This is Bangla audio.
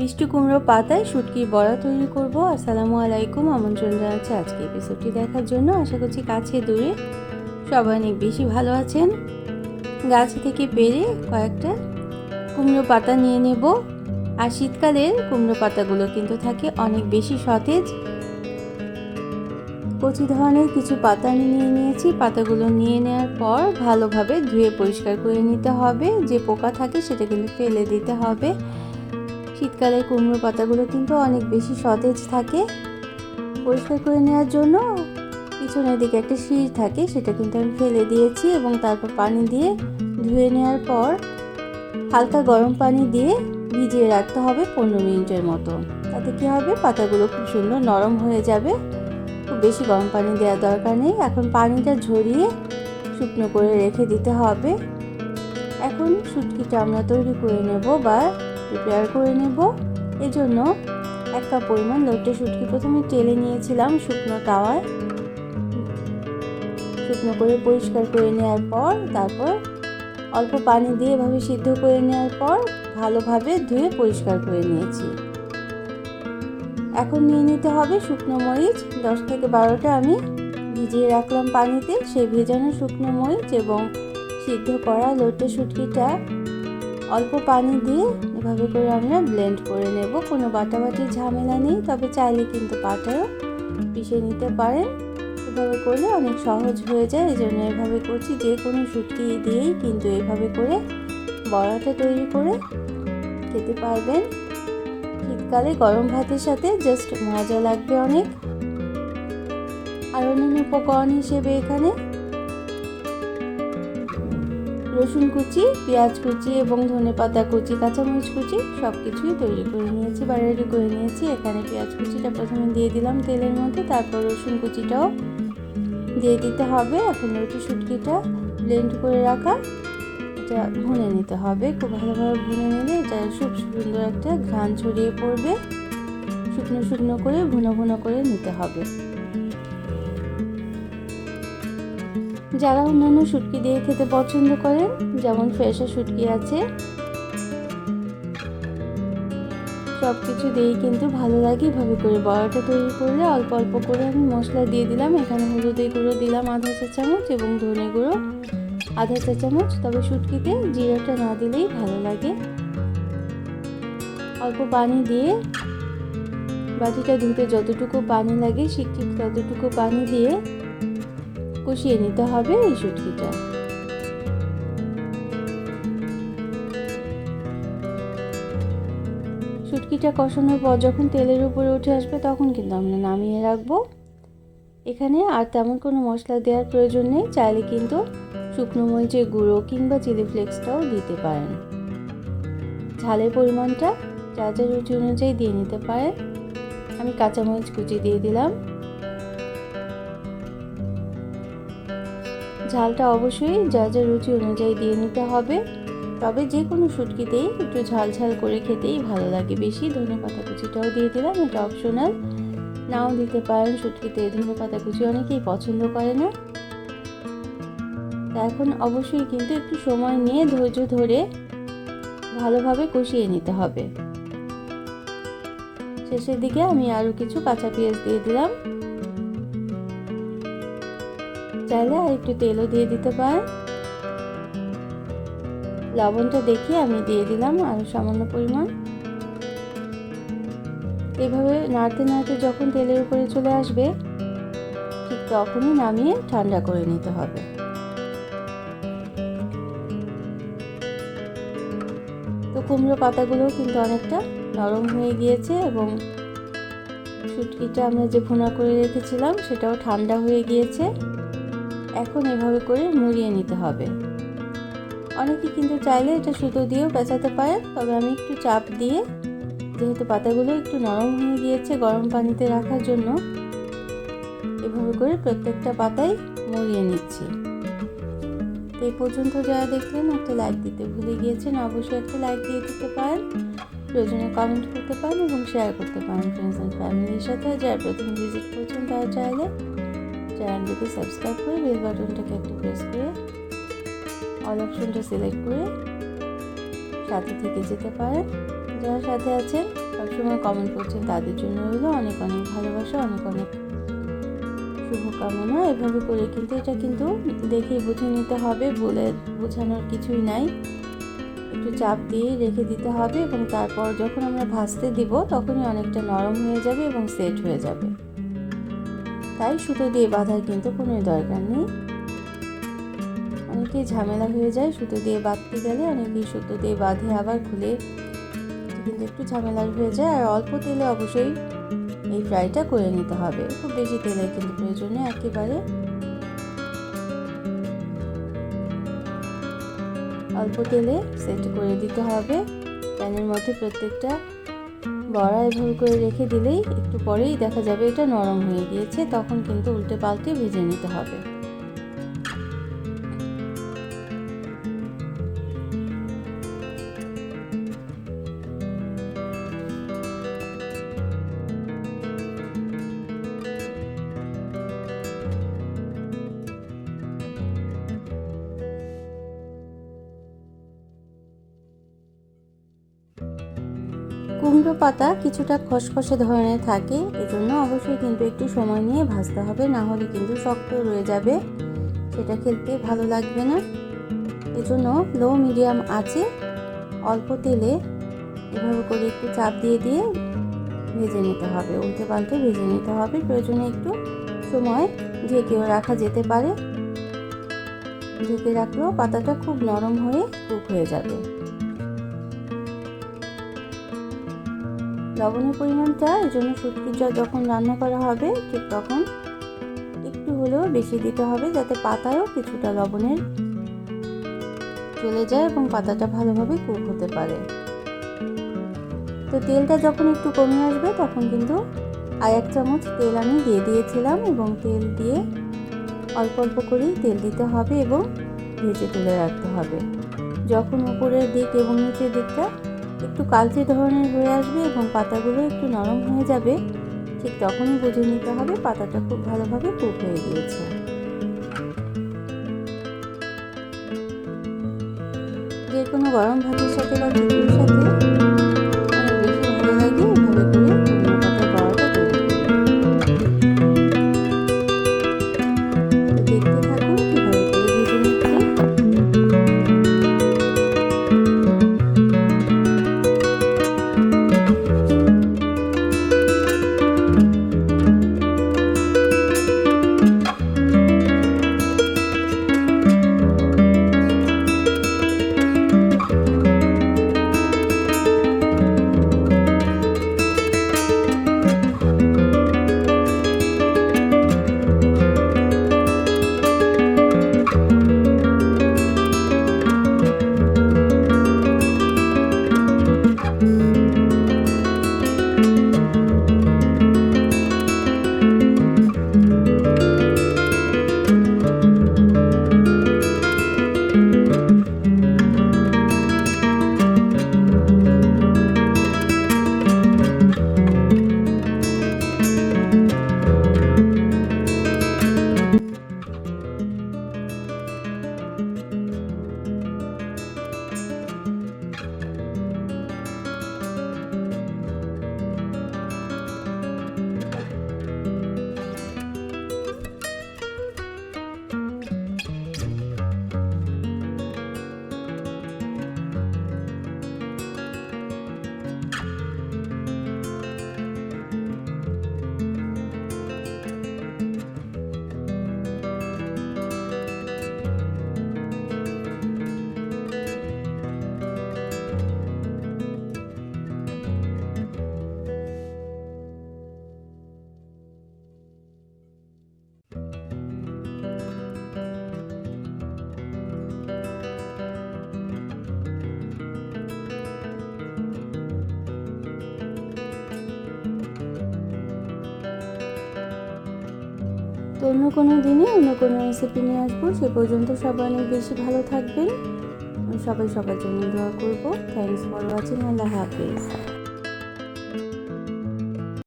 মিষ্টি কুমড়ো পাতায় শুটকির বড়া তৈরি করব। আসসালামু আলাইকুম, আমন্ত্রণ জানাচ্ছি আজকে এপিসোডটি দেখার জন্য। আশা করছি কাছে দূরে সবাই অনেক বেশি ভালো আছেন। গাছ থেকে পেরে কয়েকটা কুমড়ো পাতা নিয়ে নেব। আর শীতকালের কুমড়ো পাতাগুলো কিন্তু থাকে অনেক বেশি সতেজ। কচি ধরনের কিছু পাতা আমি নিয়ে নিয়েছি। পাতাগুলো নিয়ে নেওয়ার পর ভালোভাবে ধুয়ে পরিষ্কার করে নিতে হবে। যে পোকা থাকে সেটা কিন্তু ফেলে দিতে হবে। শীতকালে কুমড়ো পাতাগুলো কিন্তু অনেক বেশি সতেজ থাকে। পরিষ্কার করে নেওয়ার জন্য পিছনের দিকে একটা শির থাকে, সেটা কিন্তু আমি ফেলে দিয়েছি এবং তারপর পানি দিয়ে ধুয়ে নেওয়ার পর হালকা গরম পানি দিয়ে ভিজিয়ে রাখতে হবে পনেরো মিনিটের মতো। তাতে কী হবে? পাতাগুলো খুব সুন্দর নরম হয়ে যাবে। খুব বেশি গরম পানি দেওয়ার দরকার নেই। এখন পানিটা ঝরিয়ে শুকনো করে রেখে দিতে হবে। এখন শুটকিটা আমরা তৈরি করে নেব বা প্রিপেয়ার করে নেব। এজন্য এক কাপ পরিমাণ লোটে শুটকি প্রথমে তেলে নিয়েছিলাম শুকনো তাওয়ায়। শুকনো করে পরিষ্কার করে নেওয়ার পর, তারপর অল্প পানি দিয়ে এভাবে সিদ্ধ করে নেওয়ার পর ভালোভাবে ধুয়ে পরিষ্কার করে নিয়েছি। এখন নিয়ে নিতে হবে শুকনো মরিচ। দশ থেকে বারোটা আমি ভিজিয়ে রাখলাম পানিতে। সেই ভেজানো শুকনো মরিচ এবং সিদ্ধ করা লোটে শুটকিটা অল্প পানি দিয়ে এভাবে করে আমরা ব্লেন্ড করে নেব। কোনো বাটাবাটির ঝামেলা নেই, তবে চাইলে কিন্তু পাটাও পিষে নিতে পারেন। এভাবে করলে অনেক সহজ হয়ে যায়, এই জন্য এভাবে করছি। যে কোনো শুটকি দিয়েই কিন্তু এভাবে করে বড়াটা তৈরি করে খেতে পারবেন। শীতকালে গরম ভাতের সাথে জাস্ট মজা লাগবে অনেক। আর অন্যান্য উপকরণ হিসেবে এখানে রসুন কুচি, পেঁয়াজ কুচি এবং ধনে পাতা কুচি, কাঁচামরিচ কুচি সব কিছুই তৈরি করে নিয়েছি বা রেডি করে নিয়েছি। এখানে পেঁয়াজ কুচিটা প্রথমে দিয়ে দিলাম তেলের মধ্যে, তারপর রসুন কুচিটাও দিয়ে দিতে হবে। এখন রুটি শুটকিটা ব্লেন্ড করে রাখা, এটা ভুনে নিতে হবে। খুব ভালোভাবে ভুনে নিলে এটা খুব সুন্দর একটা ঘ্রাণ ছড়িয়ে পড়বে। শুকনো শুকনো করে ভুনো ভুনো করে নিতে হবে। যারা অন্যান্য শুটকি দিয়ে খেতে পছন্দ করেন, যেমন ফ্রেশা শুটকি আছে সব কিছু দিয়েই কিন্তু ভালো লাগে এভাবে করে বড়াটা তৈরি করলে। অল্প অল্প করে আমি মশলা দিয়ে দিলাম। এখানে হলুদের গুঁড়ো দিলাম আধা চা চামচ এবং ধনে গুঁড়ো আধা চা চামচ। তবে শুটকিতে জিরাটা না দিলেই ভালো লাগে। অল্প পানি দিয়ে বাটিটা ধুতে যতটুকু পানি লাগে ঠিক ততটুকু পানি দিয়ে কষিয়ে নিতে হবে এই শুটকিটা শুটকিটা কষানোর পর যখন তেলের উপরে উঠে আসবে তখন কিন্তু আমরা নামিয়ে রাখব। এখানে আর তেমন কোনো মশলা দেওয়ার প্রয়োজন নেই, চাইলে কিন্তু শুকনো মরিচের গুঁড়ো কিংবা চিলি ফ্লেক্সটাও দিতে পারেন। ঝালের পরিমাণটা যা যা রুচি অনুযায়ী দিয়ে নিতে পারেন। আমি কাঁচামরিচ কুচি দিয়ে দিলাম। ঝালটা অবশ্যই যা যা রুচি অনুযায়ী দিয়ে নিতে হবে। তবে যে কোনো শুটকিতেই একটু ঝাল ঝাল করে খেতেই ভালো লাগে। বেশি ধনে পাতা কুচিটাও দিয়ে দিলাম, এটা অপশনাল নাও দিতে পারেন, শুটকিতে ধনে পাতা কুচি অনেকেই পছন্দ করে না। তা এখন অবশ্যই কিন্তু একটু সময় নিয়ে ধৈর্য ধরে ভালোভাবে কষিয়ে নিতে হবে। শেষের দিকে আমি আরও কিছু কাঁচা পেঁয়াজ দিয়ে দিলাম। চাইলে আর একটু তেলও দিয়ে দিতে পারেন লবণটা দেখে আমি দিয়ে দিলাম আরও সামান্য পরিমাণ। এভাবে নাড়তে নাড়তে যখন তেলের উপরে চলে আসবে, ঠিক তখনই নামিয়ে ঠান্ডা করে নিতে হবে। তো কুমড়ো পাতাগুলো কিন্তু অনেকটা নরম হয়ে গিয়েছে এবং শুটকিটা আমরা যে ভুনা করে রেখেছিলাম, সেটাও ঠান্ডা হয়ে গিয়েছে। এখন এভাবে করে মুড়িয়ে নিতে হবে। অনেকে কিন্তু চাইলে এটা সুতো দিয়েও বেঁচাতে পারে, তবে আমি একটু চাপ দিয়ে, যেহেতু পাতাগুলো একটু নরম হয়ে গিয়েছে গরম পানিতে রাখার জন্য, এভাবে করে প্রত্যেকটা পাতায় মুড়িয়ে নিচ্ছি। এই পর্যন্ত যারা দেখলেন, একটা লাইক দিতে ভুলে গিয়েছেন, অবশ্যই একটা লাইক দিয়ে দিতে পারেন। প্রয়োজনে কমেন্ট করতে পারেন এবং শেয়ার করতে পারেন ফ্রেন্ডস অ্যান্ড ফ্যামিলির সাথে। যারা প্রথম ভিজিট করছেন, তারা চাইলে চ্যানেলটিকে সাবস্ক্রাইব করে বেল বাটনটাকে একটু প্রেস করে অল অপশনটা সিলেক্ট করে সাথে থেকে যেতে পারেন। যারা সাথে আছেন, সবসময় কমেন্ট করছেন, তাদের জন্য হলো অনেক অনেক ভালোবাসা, অনেক অনেক শুভকামনা। এভাবে করে কিন্তু এটা কিন্তু দেখে বুঝে নিতে হবে, বলে বোঝানোর কিছুই নাই। একটু চাপ দিয়ে রেখে দিতে হবে এবং তারপর যখন আমরা ভাজতে দিব, তখনই অনেকটা নরম হয়ে যাবে এবং সেট হয়ে যাবে। তাই সুতো দিয়ে বাঁধার কিন্তু কোনো দরকার নেই। অনেকেই ঝামেলা হয়ে যায় সুতো দিয়ে বাঁধতে গেলে, অনেকেই সুতো দিয়ে বাঁধে আবার খুলে। কিন্তু একটু ঝামেলার হয়ে যায় আর অল্প তেলে অবশ্যই এই ফ্রাইটা করে নিতে হবে। খুব বেশি তেলের কিন্তু প্রয়োজন একেবারে। অল্প তেলে সেট করে দিতে হবে। প্যানের মধ্যে প্রত্যেকটা বড়া ভুল করে রেখে দিলেই একটু পরেই দেখা যাবে এটা নরম হয়ে গিয়েছে, তখন কিন্তু উল্টে পাল্টে ভেজে নিতে হবে। কুমড়ো পাতা কিছুটা খসখসে ধরনের থাকে, এজন্য অবশ্যই কিন্তু একটু সময় নিয়ে ভাজতে হবে, না হলে কিন্তু শক্ত রয়ে যাবে। সেটা খেলতে ভালো লাগবে না। এজন্য লো মিডিয়াম আছে অল্প তেলে এভাবে করে একটু চাপ দিয়ে দিয়ে ভেজে নিতে হবে উল্টে পাল্টে ভেজে নিতে হবে। প্রয়োজনে একটু সময় ঢেকেও রাখা যেতে পারে। ঢেকে রাখলেও পাতাটা খুব নরম হয়ে কুক হয়ে যাবে। লবণের পরিমাণটা, এই জন্য শুটকিটা যখন রান্না করা হবে, ঠিক তখন একটু হলেও বেশি দিতে হবে, যাতে পাতায়ও কিছুটা লবণের চলে যায় এবং পাতাটা ভালোভাবে কুক হতে পারে। তো তেলটা যখন একটু কমে আসবে, তখন কিন্তু আর এক চামচ তেল আমি দিয়ে দিয়েছিলাম এবং তেল দিয়ে অল্প অল্প করেই তেল দিতে হবে এবং ভেজে তুলে রাখতে হবে। যখন উপরের দিক এবং নিচের দিকটা একটু কালচে ধরনের হয়ে আসবে এবং পাতাগুলো একটু নরম হয়ে যাবে, ঠিক তখনই বুঝে নিতে হবে পাতাটা খুব ভালোভাবে কুক হয়ে গিয়েছে। যে কোনো গরম ভাতের সাথে বা খিচুড়ির সাথে তো অন্য কোনো দিনে অন্য কোনো রেসিপি নিয়ে আসব। সে পর্যন্ত সবাই অনেক বেশি ভালো থাকবেন। সবাই সবার জন্য দোয়া করব। থ্যাংকস ফর ওয়াচিং আল্লাহ হাফিজ।